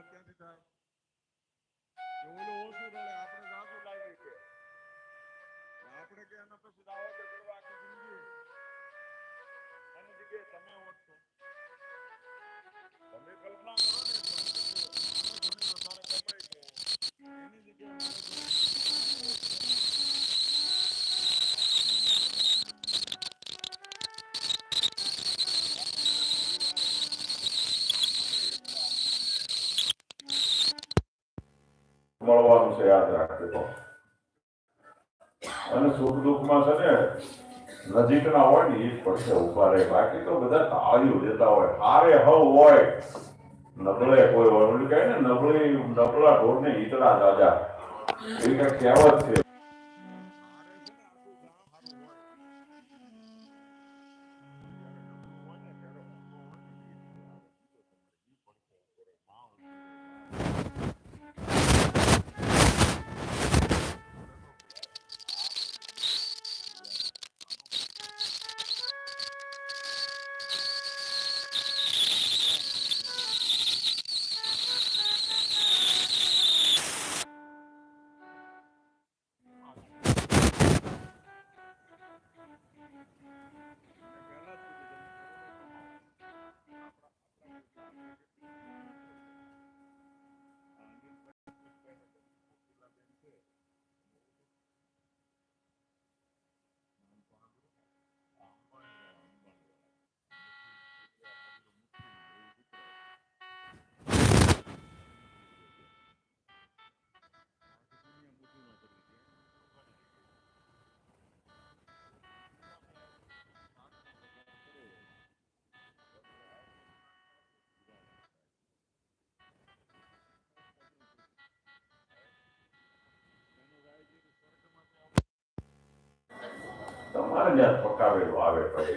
શરૂઆત થાય ઓલું ઓછું રડે, આપણે જાજુ લાવી કે? આપણે કે એના પછી દાવો કે કરવા આખી જિંદગી? એની જગ્યાએ તમે હોત તો. તમે કલ્પના કરો ને જો ઘણી વધારે કમાઈ એની જગ્યાએ અને સુખ દુઃખમાં છે ને, નજીકના હોય ને, એ પડશે ઊભા રહે. બાકી તો બધા તાળીઓ દેતા હોય. હારે હવ હોય. નબળે કોઈ હોય. ઓલું કહે ને, નબળી, નબળા ઢોરને ઈતળા દાદા. એવી કઈ કહેવત છે. તમારે જ્યાં પકાવેલું આવે પડે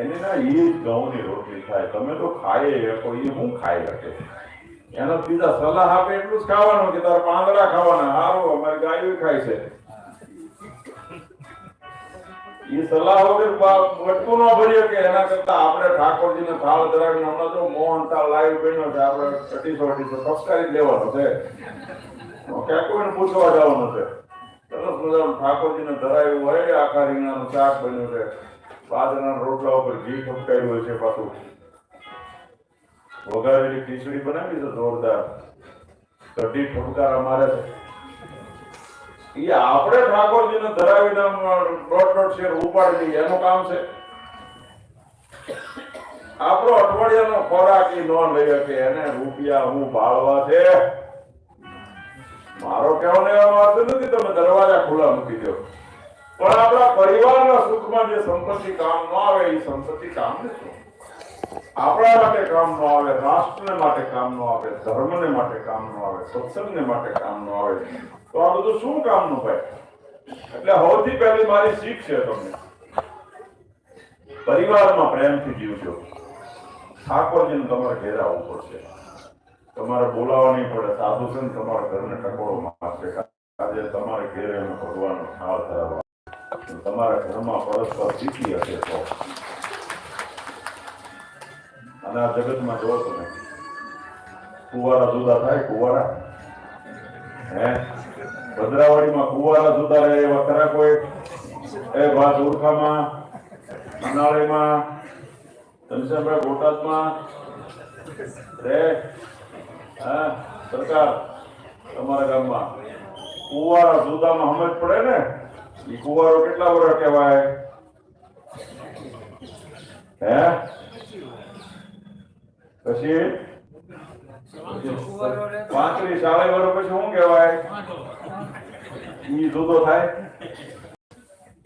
એને ના એ જ ઘઉંની રોટલી થાય. તમે તો ખાઈ શકો એ હું ખાઈ શકે. એનો બીજા સલાહ આપે એટલું જ ખાવાનું કે તારે પાંદડા ખાવાના. હારો, અમારે ગાયો ખાય છે. એ સલાહ વગર મટકું ન ભર્યો કે એના કરતા આપણે ઠાકોરજીને થાળ ધરાવીને હમણાં જો મોહન થાળ લાઈવ બન્યો છે. આપણે અઢીસો અઢીસો સબસ્ક્રાઇબ લેવાનો છે. ક્યાં કોઈને પૂછવા જવાનું છે. સરસ મજાનું ઠાકોરજીને ધરાયું હોય આખા રીંગણાનું શાક બન્યું છે. બાજરાના રોટલા ઉપર ઘી ઠપકાયું હોય છે પાછું. વઘારેલી ખીચડી બનાવી છે જોરદાર. કઢી ઠપકાર અમારે છે. એ આપણે ઠાકોરજીને ધરાવીને રોટ દોઢ શેર ઉપાડી દઈએ, એનું કામ છે. આપણો અઠવાડિયાનો ખોરાક એ ન લઈ શકે, એને રૂપિયા હું ભાળવા છે. મારો કહેવાનો એવો અર્થ નથી, તમે દરવાજા ખુલ્લા મૂકી દો. પણ આપણા પરિવારના સુખમાં જે સંપત્તિ કામ ન આવે, એ સંપત્તિ કામ નથી. આપણા માટે કામ ન આવે, રાષ્ટ્રને માટે કામ ન આવે, ધર્મને માટે કામ ન આવે, સત્સંગને માટે કામ ન આવે. તો આ બધું શું કામનું ભાઈ? એટલે સૌથી પહેલી મારી શીખ છે તમને. પરિવારમાં પ્રેમથી જીવજો. ઠાકોરજીને તમારે ઘેર આવવું પડશે. તમારે બોલાવવા નહીં પડે. સાધુ છે ને તમારા ઘરને ટકોરો મારશે. આજે તમારે ઘેરે એનો ભગવાનનો ખ્યાલ ધરાવવા. તમારા ઘરમાં પરસ્પર પ્રીતિ હશે તો. અને આ જગતમાં જોવો તમે. કુવારા જુદા થાય, કુવારા? હે? ભદ્રાવાડીમાં કુવારા જુદા રહે એવા ખરા કોઈ? એ ભાત ઓળખામાં અનાળીમાં ઘનશ્યામભાઈ બોટાદમાં? રે હા, સરકાર, તમારા ગામમાં કુવારા જુદામાં સમજ પડે ને? એ કુવારો કેટલા વર્ષ કહેવાય? હે? પછી? પાંત્રીસ ચાલીસ વર્ષ પછી શું કહેવાય? ઈ જુદો થાય.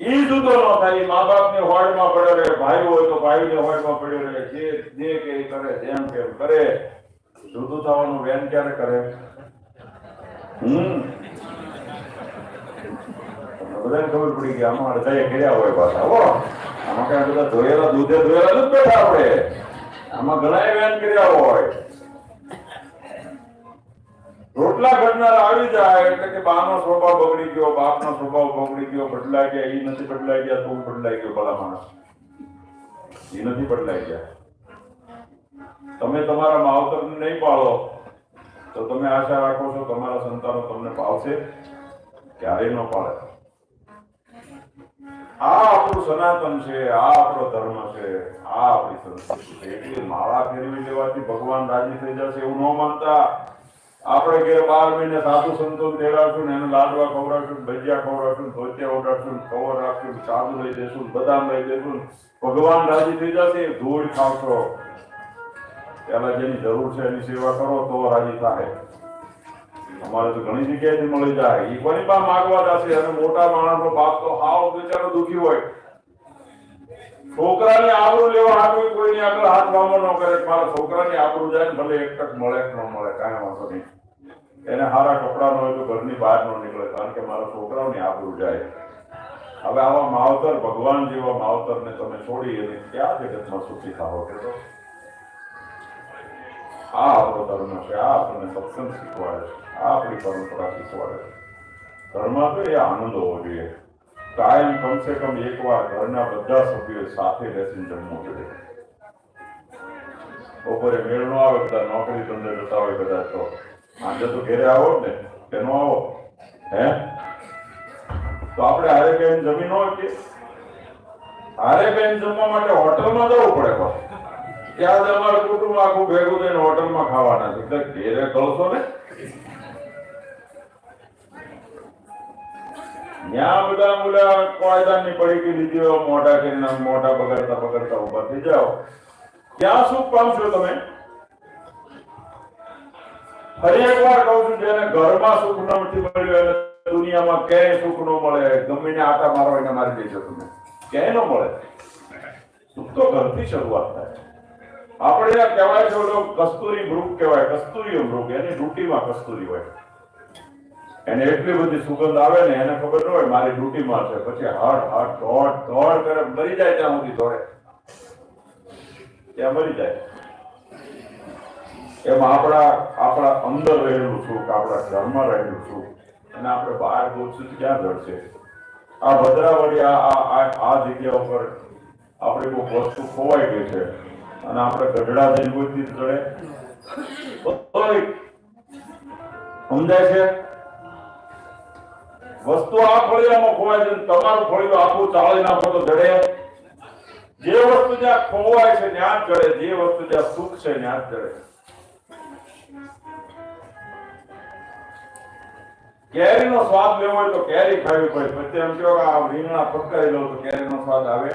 ઈ જુદો ન થાય મા બાપની હોડમાં પડ્યો રહે ભાઈ હોય તો ભાઈ ની હોડમાં પડ્યો રહે જે જે કે કરે, જેમ કેમ કરે. જુદું થવાનું વેન ક્યારે કરે? હમ? બધાને ખબર પડી કે આમાં અડધા કર્યા હોય પાછા, હો. આમાં કઈ બધા ધોયેલા, દૂધે ધોયેલા જ બેઠા આપણે. આમાં ઘણા વેન કર્યા હોય. રોટલા ઘડનાર આવી જાય એટલે કે બાનો સ્વભાવ બગડી ગયો, બાપનો સ્વભાવ બગડી ગયો, બદલાઈ ગયા, ઈ નથી બદલાઈ ગયા, તું બદલાઈ ગયો ભલા માણસ. એ નથી બદલાઈ ગયા. તમે તમારા માવતરને નહીં પાળો, તો તમે આશા રાખો છો તમારા સંતાનો તમને પાળશે? ક્યારેય ન પાળે. આ આપણું સનાતન છે, આ આપણો ધર્મ છે, આ આપણી સંસ્કૃતિ છે. એટલે માળા ફેરવી લેવાથી ભગવાન રાજી થઈ જશે એવું ન માનતા. આપણે ઘેર બાર મહિને સાધુ સંતો તેડાશું ને એને લાડવા ખવડાવશું ભજીયા ખવડાવશું ધોતિયા ઓડાડશું કવર રાખશું સાધુ લઈ દેશું બદામ લઈ દેશું ભગવાન રાજી થઈ જશે, ધૂળ ખાવશો. પેલા જેની જરૂર છે એની સેવા કરો તો રાજી થાય. અમારે તો ઘણી જગ્યાએથી મળી જાય. એ કોની પાસે માગવા જશે? અને મોટા માણસનો બાપ તો હાવ બિચારો દુખી હોય. છોકરાને આબરૂ લેવા હાટું કોઈની આગળ હાથ વામો ન કરે. મારા છોકરાની આબરૂ જાય ભલે એક ટક મળે કે ન મળે, કાંઈ વાંધો નહીં. એને હારા કપડા ન હોય તો ઘરની બહાર ન નીકળે, કારણ કે મારા છોકરાઓની આબરૂ જાય. હવે આવા માવતર ભગવાન જેવા માવતરને તમે છોડી અને ક્યાં જગતમાં સુખી થાવો કે આ આપણો ધર્મ છે, આ આપણને સત્સંગ શીખવાડે છે, આ આપણી પરંપરા શીખવાડે છે. ઘરમાં તો એ આનંદ હોવો જોઈએ. કાયમ કમસે કમ એકવાર ઘરના બધા સભ્યો સાથે બેસીને જમવું જોઈએ. બપોરે મેળ નો આવે, બધા નોકરી ધંધે જતા હોય કદાચ તો. સાંજે તો ઘેરે આવો ને કે નો આવો. હે? તો આપણે હારે બેન જમી ન કે હારે બેન જમવા માટે હોટલમાં જવું પડે ત્યાં અમારું કુટુંબ આખું ભેગું થઈને હોટલમાં ખાવાના છે. એટલે ઘેરે કળશો ને? ત્યાં બધા મુલા કોયદાની પડીકી લીધી હોય મોટા કરીને મોટા બગડતા બગાડતા ઊભા થઈ જાઓ. ક્યાં સુખ પામશો તમે? ફરી એક વાર કહું છું, જેને ઘરમાં સુખ નથી મળ્યું દુનિયામાં ક્યાંય સુખ ન મળે. ગમે ને આટા મારો એને મારી દેજો તમે. ક્યાંય ન મળે. સુખ તો ઘરથી શરૂઆત થાય. આપણે આ કહેવાય છે ઓલો કસ્તુરી મૃગ કહેવાય કસ્તુરી મૃગ, એની ડ્યુટીમાં કસ્તુરી હોય. એને એટલી બધી સુગંધ આવે ને એને ખબર ન હોય મારી ડ્યુટીમાં છે, પછી હડ હડ ધોડ ધોડ કરે, મરી જાય ત્યાં સુધી ધોડે ત્યાં મરી જાય. એમાં આપણા આપણા અંદર રહેલું સુખ, આપણા ઘરમાં રહેલું સુખ. અને આપણે બહાર તો ક્યાં જડશે આ ભદ્રાવળી આ આ જગ્યા ઉપર આપણી કોઈ વસ્તુ ખોવાઈ ગઈ છે. અને આપણે ગઢડા જઈને ગોતી જડે સમજાય છે? વસ્તુ આ ફળિયામાં ખોવાય છે તમારું ફળિયું આખું ચાળી નાખો તો જડે. જે વસ્તુ જ્યાં ખોવાય છે ત્યાં જડે. જે વસ્તુ જ્યાં સુખ છે ત્યાં જ જડે. કેરીનો સ્વાદ લેવો હોય તો કેરી ખાવી પડે. પછી એમ કહો કે આ રીંગણા ફટકારી લો તો કેરીનો સ્વાદ આવે.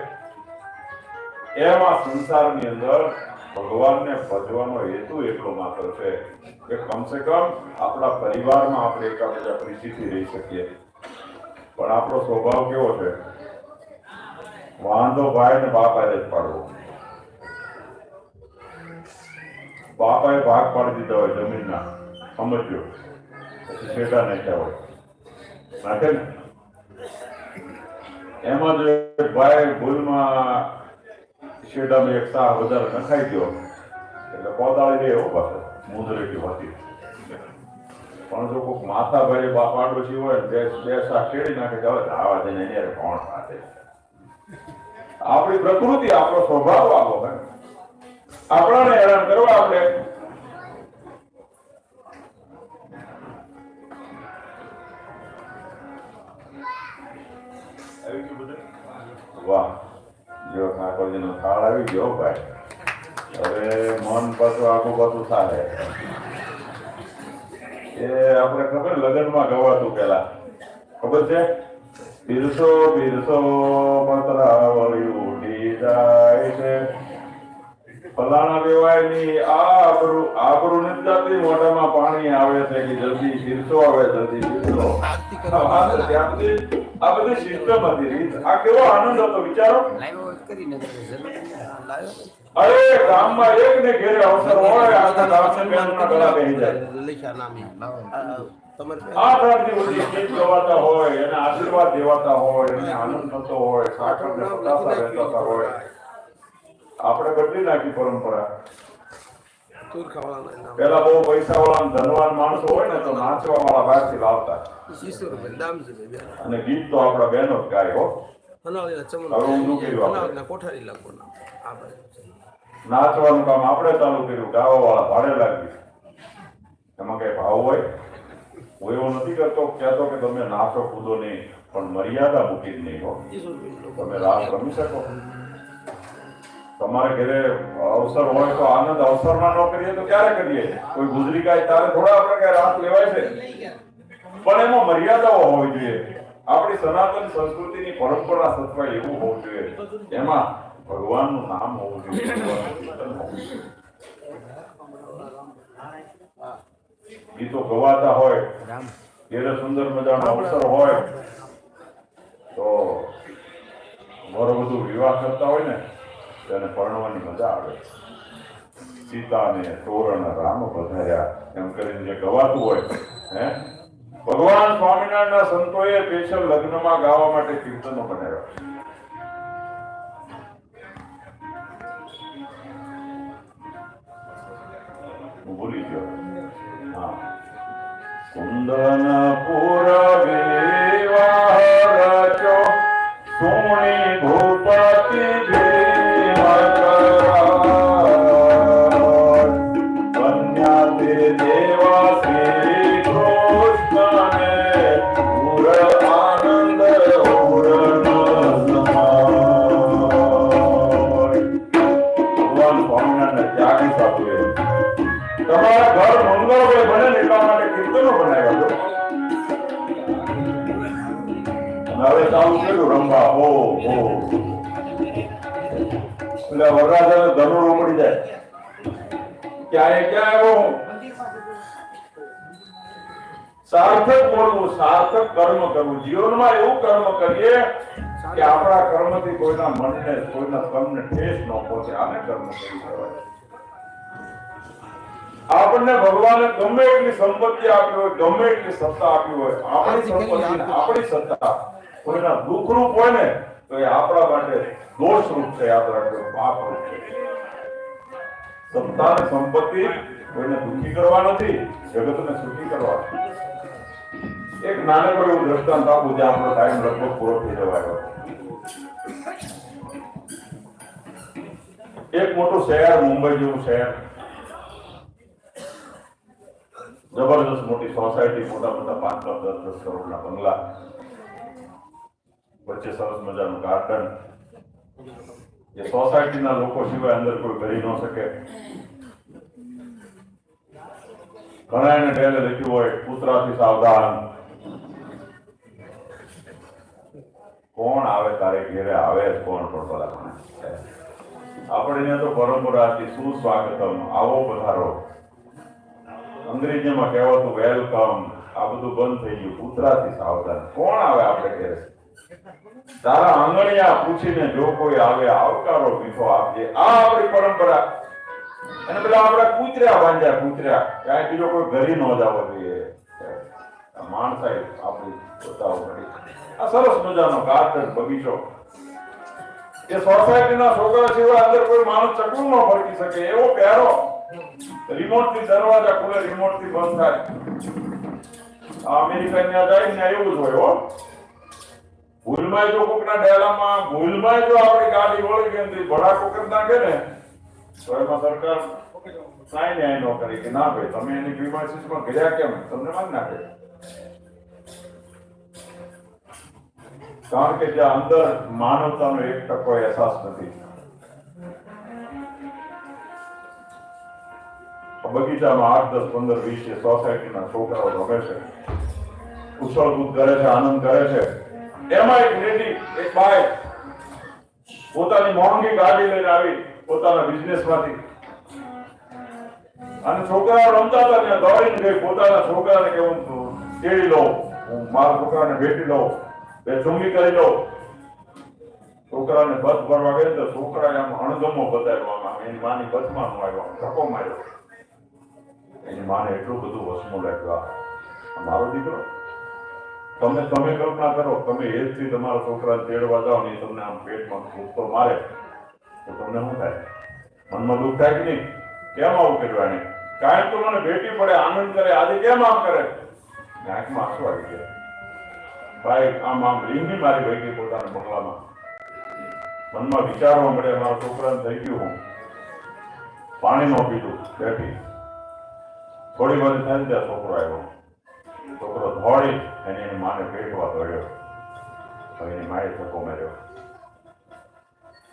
એમાં સંસારની અંદર ભગવાનને ભજવાનો હેતુ એટલો માત્ર છે કે કમસે કમ આપણા પરિવારમાં આપણે એકાબીજા પ્રીતિથી રહી શકીએ. પણ આપણો સ્વભાવ કેવો છે? વાંધો ભાઈ ને બાપાએ જ પાડવો. બાપાએ ભાગ પાડી દીધા હોય જમીનના, સમજ્યો? પછી છેટા નાખ્યા હોય. નાખે ને? એમાં જ ભાઈ ભૂલમાં શેડામાં એક સાહ વધારે નખાઈ ગયો. એટલે કોદાળી લે એવો પાછો મુદરેટી હોતી પણ જો કોઈક માથા ભરે બાપ આડોશી હોય બે બે સાહ શેડી નાખે કે હવે જઈને એને કોણ સાથે આપણી પ્રકૃતિ, આપણો સ્વભાવ આવો હે આપણાને હેરાન કરવા આપણે. વાહ. જો ઠાકોરજીનો થાળ આવી ગયો ભાઈ. હવે મન પાછું આખું પાછું થાય. એ આપણે ખબર લગ્નમાં ગવાતું પેલા ખબર છે? બિરસો બિરસો પતરાવળી ઉડી જાય છે. ફલાણા વેવાયની આબરૂ આબરૂ નથી જાતી મોઢામાં પાણી આવે છે કે જલ્દી શીરસો આવે જલ્દી શીરસો આ બધી સિસ્ટમ હતી રીત. આ કેવો આનંદ હતો વિચારો? કરીને અરે ગામમાં એક ને ઘેરે અવસર હોય આખા ગામને બેનના ગળા બેહી જાય. લખ્યા નામે. આ તમારે આઠ આઠ ગવાતા હોય એને આશીર્વાદ દેવાતા હોય એને આનંદ થતો હોય સાકર ને પતાસા વહેતા હોય. આપણે બદલી નાખી પરંપરા. પેલા બહુ પૈસા વાળા ધનવાન માણસો હોય ને તો નાચવા વાળા બહારથી લાવતા. અને ગીત તો આપણા બહેનો જ ગાય હો. હનાળીના ચમન. હનાળીના કોઠારી લાગવાના. આ નાચવાનું કામ આપણે ચાલુ કર્યું ગાવા વાળા ભાડે લાગ્યું એમાં કઈ ભાવ હોય? હું એવો નથી કરતો કહેતો કે તમે નાચો કૂદો નહીં પણ મર્યાદા મૂકી જ નહીં હો તમે રાસ રમી શકો. તમારે ઘરે અવસર હોય તો આનંદ અવસરમાં ન કરીએ તો ક્યારે કરીએ? કોઈ ગુજરી કાય ત્યારે થોડા આપણે કઈ રાસ લેવાય છે? પણ એમાં મર્યાદાઓ હોવી જોઈએ. આપણી સનાતન સંસ્કૃતિની પરંપરા સચવાય એવું હોવું જોઈએ. એમાં ભગવાનનું નામ હોવું જોઈએ. ગીતો ગવાતા હોય ઘેરે સુંદર મજાનો અવસર હોય, તો વરવધુ વિવાહ કરતા હોય ને, તેને પરણવાની મજા આવે. સીતાને તોરણ રામ વધાર્યા એમ કરીને જે ગવાતું હોય, હે ભગવાન સ્વામિનારાયણના સંતોએ સ્પેશિયલ લગ્નમાં ગાવા માટે કીર્તનો બનાવ્યા. ભૂલી ગયો. હા. કુંદન પુર હો હો એટલે વરરાજાને ધનુર ઉમડી જાય. ક્યાંય ક્યાં આવ્યો સાર્થક બોલવું સાર્થક કર્મ કરવું. જીવનમાં એવું કર્મ કરીએ કે આપણા કર્મથી કોઈના મનને કોઈના તનને ઠેસ ન પહોંચે. આને કર્મ કરી કહેવાય આપણને ભગવાને ગમે એટલી સંપત્તિ આપી હોય ગમે એટલી સત્તા આપી હોય આપણી સંપત્તિ આપણી સત્તા કોઈના દુઃખરૂપ હોય ને, તો એ આપણા માટે દોષરૂપ છે, યાદ રાખજો, પાપરૂપ છે. સંતાન સંપત્તિ કોઈને દુઃખી કરવા નથી, જગતને સુખી કરવા એક નાનકડું એવું દ્રષ્ટાંત આપું જે આપણો ટાઈમ લગભગ પૂરો થઈ જવાયો એક મોટું શહેર, મુંબઈ જેવું શહેર. જબરદસ્ત મોટી સોસાયટી મોટા મોટા પાંચ પાંચ દસ દસ કરોડના બંગલા. વચ્ચે સરસ મજાનું ગાર્ડન એ સોસાયટીના લોકો સિવાય અંદર કોઈ કરી ન શકે. ઘણા એને ડેલે લખ્યું હોય, કૂતરાથી સાવધાન. કોણ આવે, તારે ઘેરે આવે જ કોણ પણ ભલા આપણે તો પરંપરા હતી સુસ્વાગતમ આવો પધારો. અંગ્રેજીમાં કહેવાતું વેલકમ આ બધું બંધ થઈ ગયું. કૂતરાથી સાવધાન. કોણ આવે આપણે ઘરે? તારા આંગણિયા પૂછીને જો કોઈ આવે, આવકારો મીઠો આપજે. આ આપણી પરંપરા. અને પેલા આપણા કૂતર્યા બાંધ્યા કૂતર્યા ક્યાંય બીજો કોઈ ઘરે ન જવો જોઈએ. માણસાઈ આપણી પોતાઓ પડી આ સરસ મજાનો ગાર્ડન બગીચો. એ સોસાયટીના છોકરા સિવાય અંદર કોઈ માણસ ચકલું ન ફરકી શકે. એવો પ્યારો. રિમોટથી દરવાજા ખુલે રિમોટથી બંધ થાય. અમેરિકા ત્યાં જાય ને એવું જ હોય, હો. ભૂલમાં જો કોકના ડેલામાં ભૂલમાં જો આપણી ગાડી વળી ગઈ ને ભડાકો કરી નાખે ને, તો એમાં સરકાર સાઈ ન્યાય નો કરે કે ના ભાઈ, તમે એની પ્રિમાઇસીસમાં ગયા કેમ? તમને માન નાખે કારણ કે જ્યાં અંદર માનવતાનો એક ટકો અહેસાસ નથી. બગીચામાં આઠ, દસ, પંદર, વીસ સોસાયટીના છોકરાઓ રમે છે. ઉછળકૂદ કરે છે, આનંદ કરે છે. એમાં એક લેડી એક બાય પોતાની મોંઘી ગાડી લઈને આવી, પોતાના બિઝનેસમાંથી અને છોકરાઓ રમતા હતા ત્યાં દોડીને ગઈ, પોતાના છોકરાને કે હું તેડી લઉં, હું મારા છોકરાને ભેટી લઉં, બે ચુંગી કરી લઉં છોકરાને બસ ભરવા ગઈ તો છોકરાએ આમ અણગમો બતાવ્યો એની માની બસમાં નો આવ્યો ધક્કો માર્યો. એની માને એટલું બધું વસમું લાગ્યું મારો દીકરો. તમે તમે કલ્પના કરો, તમે એજથી તમારા છોકરા તેડવા જાઓ ને તમને આમ પેટમાં કૂદકો મારે, તો તમને શું થાય? મનમાં દુઃખ થાય કે નહીં? કેમ આવું કર્યું કાંઈ તો મને ભેટી પડે, આનંદ કરે, આજે કેમ આમ કરે? આંખમાં આંસુ આવી ગયા. ભાઈ, આમ આમ રીંગી મારી ભાઈ ગઈ પોતાના બંગલામાં. મનમાં વિચારવા મળે મારા છોકરાને થઈ ગયું હું. પાણી નો પીધું, બેઠી. થોડી વાર થાય ત્યાં છોકરો આવ્યો. છોકરો ધોળી એની એની માને પેટવા દોડ્યો. તો એની માએ ધક્કો માર્યો.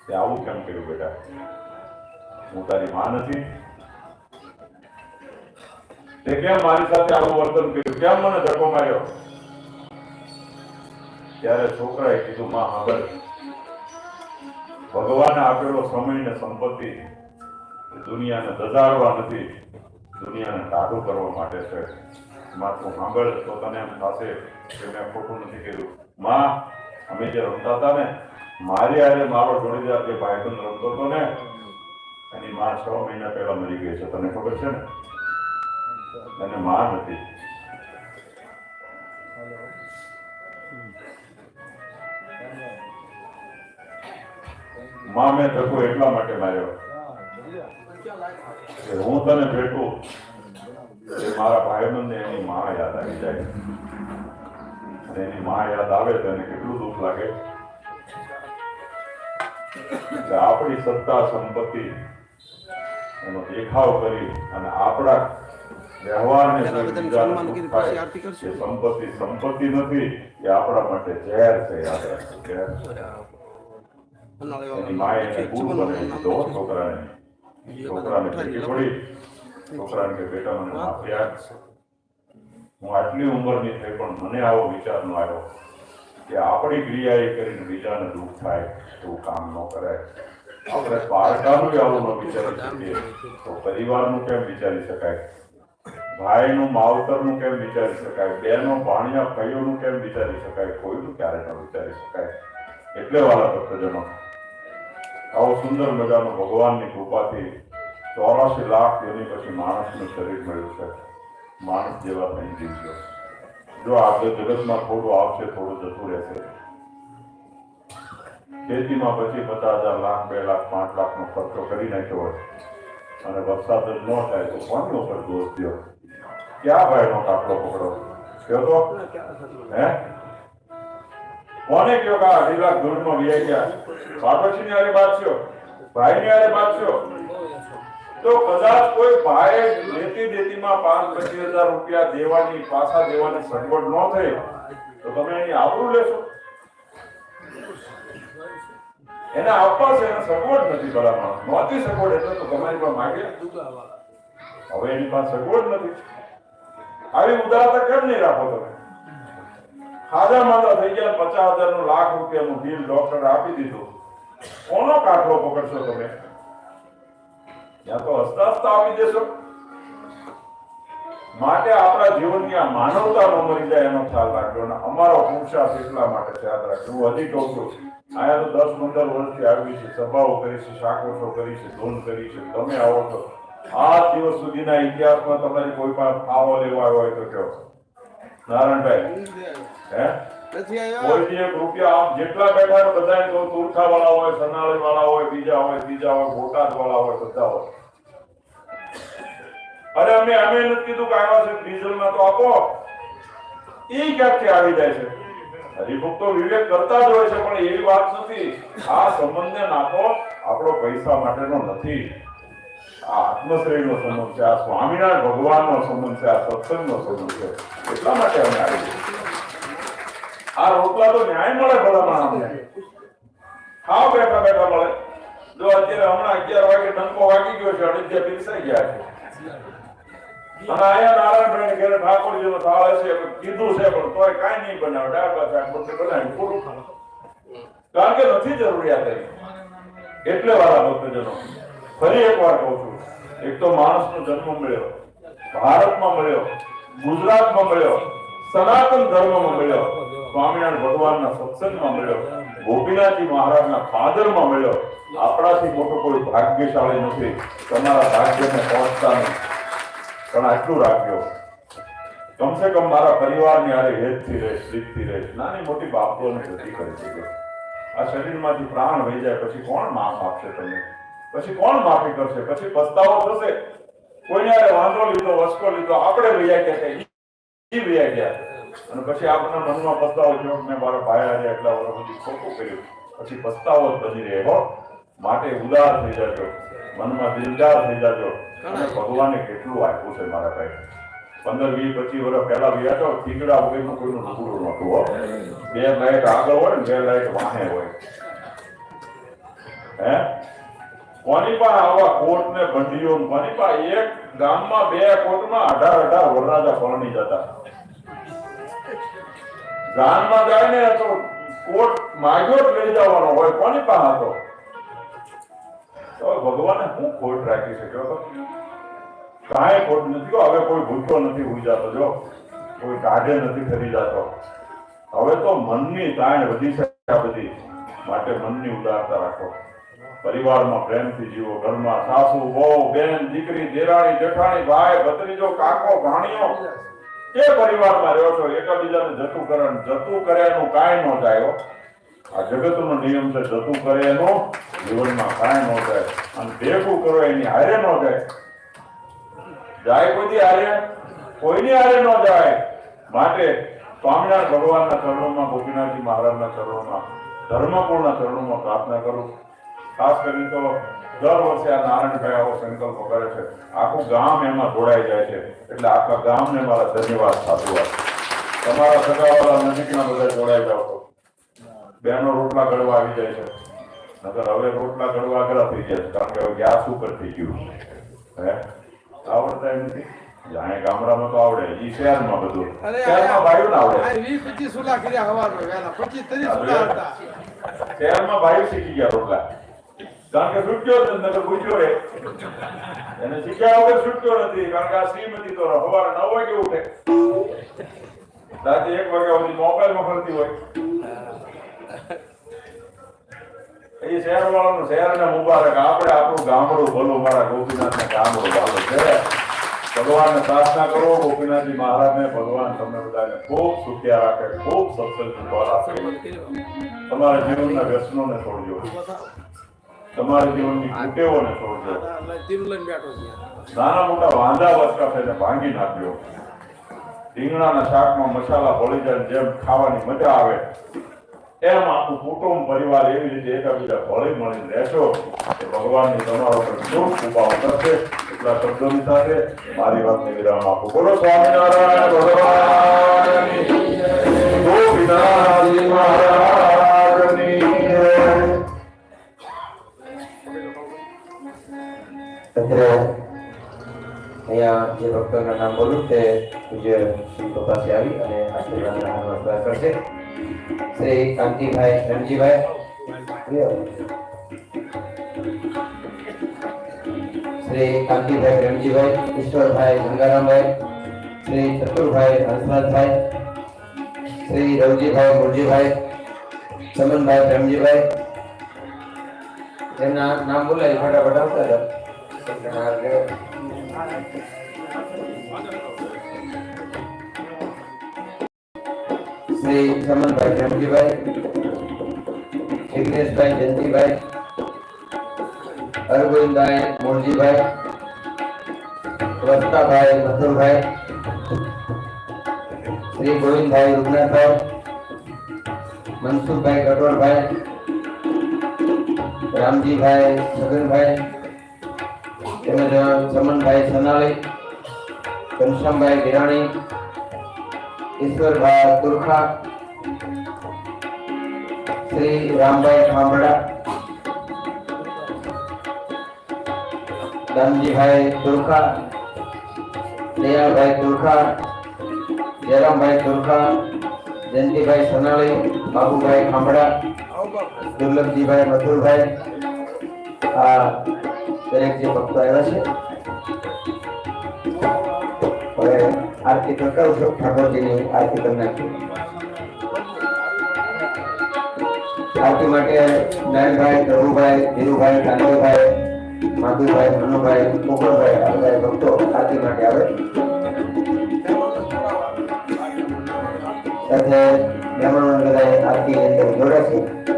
તે આવું કેમ કર્યું બેટા? હું તારી માં નથી. તે કેમ મારી સાથે આવું વર્તન કર્યું? કેમ મને ધક્કો માર્યો? ત્યારે છોકરાએ કીધું, માં આગળ ભગવાને આપેલો સમય ને સંપત્તિ દુનિયાને દજાડવા નથી, દુનિયાને ટાઢું કરવા માટે છે. માં તું સાંભળ તો તને એમ થશે કે મેં ખોટું નથી કર્યું. માં, અમે જે રમતા હતા ને, મારી આજે મારો જોડીદાર જે ભાઈબંધ રમતો હતો ને, એની માં છ મહિના પહેલા મરી ગઈ છે. તને ખબર છે ને? અને માં નથી. માં, મેં ધક્કો એટલા માટે માર્યો હું તને ભેટું. મારા ભાઈબંધને એની મા યાદ આવી જાય. અને એની મા યાદ આવે તો એને કેટલું દુઃખ લાગે. આપણી સત્તા સંપત્તિ એનો દેખાવ કરી અને આપણા વ્યવહારને સંપત્તિ સંપત્તિ નથી એ આપણા માટે ઝેર છે યાદ રાખજો એની માએ એને બનાવી છોકરાને છોકરાને પડી. છોકરાને કે બેટા મને માફી આપ હું આટલી ઉંમરની થઈ પણ મને આવો વિચાર ન આવ્યો કે આપણી ક્રિયા એ કરીને બીજાને દુઃખ થાય એવું કામ ન કરાય. આપણે પારકાનું આવું ન વિચારી શકીએ. તો પરિવારનું કેમ વિચારી શકાય? ભાઈનું, માવતરનું કેમ વિચારી શકાય? બેનો, ભાણિયા, ભાઈઓનું કેમ વિચારી શકાય? કોઈનું ક્યારે ન વિચારી શકાય? એટલે વાલા ભક્તજનો, આવો સુંદર મજાનો ભગવાનની કૃપાથી ચોરાશી લાખ એની પછી માણસનું શરીર મળ્યું છે. માણસ જેવા થઈ જીવજો જો આપણે જગતમાં થોડું આવશે, થોડું જતું રહેશે. ખેતીમાં પછી પચાસ હજાર લાખ, બે લાખ, પાંચ લાખનો ખર્ચો કરી નાખ્યો હોય. અને વરસાદ જ ન થાય તો કોની ઉપર દોષ દો ક્યાં ભાઈનો કાપડો પકડો? કયો તો? હે? કોને કયો કા અઢી લાખ ધૂળમાં વ્યાઈ ગયા? બાપજીની હારે થયો? ભાઈની હારે બાદશો તો કદાચ કોઈ ભાઈ લેતી દેતીમાં પાંચ, પચીસ હજાર રૂપિયા દેવાની, પાછા દેવાની સગવડ ન થઈ, તો તમે એની આવરું લેશો? એને આપવા છે, એને સગવડ નથી બરાબર. નહોતી સગવડ એટલે તો તમારી પાસે માગે. હવે એની પાસે સગવડ નથી. આવી ઉદારતા કેમ નહીં રાખો તમે? ખાધા માંદા થઈ ગયા, પચાસ હજારનું લાખ રૂપિયાનું બિલ ડોક્ટર આપી દીધું. કોનો કાઠો પકડશો તમે? ત્યાં તો હસતા હસતા આપી દેશો. માટે આપણા જીવનની આ માનવતા ન મરી જાય એનો ખ્યાલ રાખજો અને અમારો પુરુષાર્થ એટલા માટે યાદ રાખજો. હું હજી કહું છું. અહીંયા તો દસ પંદર વર્ષથી આવી છે, સભાઓ કરી છે શાકોશો કરી છે, ધૂન કરી છે. તમે આવો છો આ દિવસ સુધીના ઇતિહાસમાં તમારી કોઈ પણ ફાવો લેવા હોય તો કહો. નારાયણભાઈ, હે? નથી આવ્યા? રૂપિયા આપ જેટલા બેઠા બધાને કહું તુરખા વાળા હોય સનાળી વાળા હોય, બીજા હોય બીજા હોય બોટાદ વાળા હોય, બધા હોય. અરે અમે અમે નથી કીધું કે આવ્યા છે ડીઝલમાં તો આપો. એ ક્યાંકથી આવી જાય છે? હરિભક્તો વિવેક કરતા જ હોય છે, પણ એવી વાત નથી. આ સંબંધને નાખો, આપણો પૈસા માટેનો નથી. આત્મશ્રેયનો સંબંધ છે, આ સ્વામિનારાયણ ભગવાનનો સંબંધ છે, આ સત્સંગનો સંબંધ છે. એટલા માટે અમે આવી. આ રોટલા તો ન્યાય મળે ભલામણ માણસ ખાવ બેઠા બેઠા મળે. જો અત્યારે હમણાં અગિયાર વાગે ડંકો વાગી ગયો છે અડધ્યા પીરસાઈ ગયા છે. કારણ કે નથી જરૂરિયાત એટલે વાળા ભક્તજનો. ફરી એક વાર કહું છું, એક તો માણસનો જન્મ મળ્યો, ભારતમાં મળ્યો, ગુજરાતમાં મળ્યો, સનાતન ધર્મમાં મળ્યો. સ્વામિનારાયણ ભગવાનના સત્સંગમાં મળ્યો. ગોપીનાથજી મહારાજના ફાધરમાં મળ્યો. આપણાથી મોટો કોઈ ભાગ્યશાળી નથી. તમારા ભાગ્યને પહોંચતા નહીં. પણ આટલું રાખ્યો કમસે કમ મારા પરિવારની આરે હેતથી રહીશ પ્રીતથી રહીશ નાની મોટી બાબતોને ગતિ કરી શકે આ શરીરમાંથી પ્રાણ વહી જાય, પછી કોણ માફ આપશે તમને? પછી કોણ માફી કરશે? પછી પસ્તાવો થશે. કોઈને વાંધો લીધો, વસકો લીધો, આપણે વૈયા ગયા ઈ વૈયા ગયા. અને પછી આપણા મનમાં પસ્તાવો થયો મેં મારા ભાઈ હારે એટલા વર્ષ સુધી ખોટું કર્યું. પછી પસ્તાવો જ બની રહેવો માટે ઉદાર થઈ જજો. મનમાં દિલદાર થઈ જજો. અને ભગવાને કેટલું આપ્યું છે મારા ભાઈ. પંદર, વીસ, પચીસ વર્ષ પહેલા વ્યા તો ખીચડા વગરનું કોઈનું ટુકડું નહોતું હોય બે લાઈટ આગળ હોય ને, બે લાઈટ વાહે હોય. હે? કોની પણ આવા કોટ ને ભંડીઓ કોની પણ, એક ગામમાં બે કોટમાં અઢાર અઢાર વરરાજા પરણી જતા. ગામમાં જાય ને તો કોટ માગ્યો જ લઈ જવાનો હોય, કોની પાસે તો ભગવાને હું ખોટ રાખી શક્યો હતો? કાંઈ ખોટ નથી. હવે કોઈ ભૂખ્યો નથી હોઈ જતો, જો. કોઈ કાઢે નથી કરી જતો. હવે તો મનની તાણ વધી શકે બધી. માટે મનની ઉદારતા રાખો. પરિવારમાં પ્રેમથી જીવો, ઘરમાં સાસુ બહુ બેન, દીકરી દેરાણી જેઠાણી, ભાઈ, ભત્રીજો, કાકો, ભાણીઓ. જે પરિવારમાં રહ્યો છો, એકબીજાને જતું કરે જતું કરે એનું કાંઈ ન જાય. આ જગતનો નિયમ છે, જતું કરે એનું જીવનમાં કાંઈ ન જાય. અને ભેગું કરો, એની હારે ન જાય. જાય કોઈથી હારે? કોઈની હારે ન જાય. માટે સ્વામિનારાયણ ભગવાનના ચરણોમાં, ગોપીનાથજી મહારાજના ચરણોમાં, ધર્મપૂર્ણ ચરણોમાં પ્રાર્થના કરું. ખાસ કરીને તો દર વર્ષે આ નારાયણભાઈ આવો સંકલ્પ કરે છે. આખું ગામ એમાં જોડાઈ જાય છે. એટલે આખા ગામને મારા ધન્યવાદ સાધુવાદ તમારા સગાવાળા નજીકના બધા જોડાઈ જાવ તો. બહેનો રોટલા ગળવા આવી જાય છે. નકર હવે રોટલા ગળવા અઘરા થઈ જાય છે. કારણ કે હવે ગેસ ઉપર થઈ ગયું હે? આવડતા એમ નથી. જાણે ગામડામાં તો આવડે. ઈ શહેરમાં બધું. શહેરમાં ભાઈઓ ના આવડે. વીસ પચીસ સુલા કર્યા હવાર પચીસ ત્રીસ સુલા હતા. શહેરમાં ભાઈઓ શીખી ગયા રોટલા. કારણ કે છૂટ્યો જ નકર પૂછ્યો એ. એને શીખ્યા વગર છૂટ્યો નથી, કારણ કે આ શ્રીમતી તો સવારે નવ વાગે ઉઠે. રાતે એક વાગ્યા સુધી મોબાઈલમાં ફરતી હોય. એ શહેર વાળાનું આપણું ગામડું ભલું, મારા ગોપીનાથને ગામડું ભાલું છે. ભગવાનને પ્રાર્થના કરો, ગોપીનાથજી મહારાજને ભગવાન તમને બધાને ખૂબ સુખ્યા રાખે, ખૂબ સત્સંગ ફળ આપે. તમારા જીવનના છોડજો તમારા જીવનની કુટેવોને છોડજો નાના મોટા વાંધા વચકા થઈને ભાંગી નાખ્યો. રીંગણાના શાકમાં મસાલા ભળી જાય જેમ ખાવાની મજા આવે, એમ આખું કુટુંબ, પરિવાર એવી રીતે એકબીજા ભળી મળીને રહેશો કે ભગવાનની તમારો ઉપર ખૂબ કૃપાઓ કરશે. એટલા શબ્દોની સાથે મારી વાતને વિરામ આપું. બોલો સ્વામિનારાયણ ભગવાન અત્યારે અહીંયા જે ભક્તોના નામ બોલું તે પૂજ્ય શ્રી પાસે આવી અને સ્વીકાર કરશે શ્રી કાંતિભાઈ રણજીભાઈ શ્રી કાંતિભાઈ રણજીભાઈ ઈશ્વરભાઈ ગંગારામભાઈ શ્રી ચતુરભાઈ હંસનાથભાઈ શ્રી રવજીભાઈ મુરજીભાઈ ચમનભાઈ પ્રેમજીભાઈ એમના નામ બોલાય, ફટાફટ આવતા રહો. શ્રી ચમનભાઈ પ્રેમજીભાઈ જિગ્નેશભાઈ જયંતિભાઈ હરગોવિંદભાઈ મોરજીભાઈ વસ્તાભાઈ મથુરભાઈ શ્રી ગોવિંદભાઈ રૂપનાથભાઈ મનસુખભાઈ કટોળભાઈ રામજીભાઈ છગનભાઈ તેમજ ચમનભાઈ સનાલી, ઘનશ્યામભાઈ ગિરાણી, ઈશ્વરભાઈ તુરખા, શ્રી રામભાઈ ખાંભડા દામજીભાઈ તુરખા દયાળભાઈ તુરખા, જયરામભાઈ તુરખા, જયંતિભાઈ સોનાળી બાબુભાઈ ખાંભડા, દુર્લભજીભાઈ આ દરેક જે ભક્તો આવ્યા છે. હવે આરતી કરતા છું, ઠાકોરજીની આરતી કરી આરતી માટે નયનભાઈ પ્રભુભાઈ ધીરુભાઈ કાંતિભાઈ માધુભાઈ, મનુભાઈ મોકળભાઈ આ બધા ભક્તો આરતી માટે આવે. સાથે મહેમાનો બધા આરતી અંદર જોડે છે.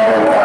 Amen.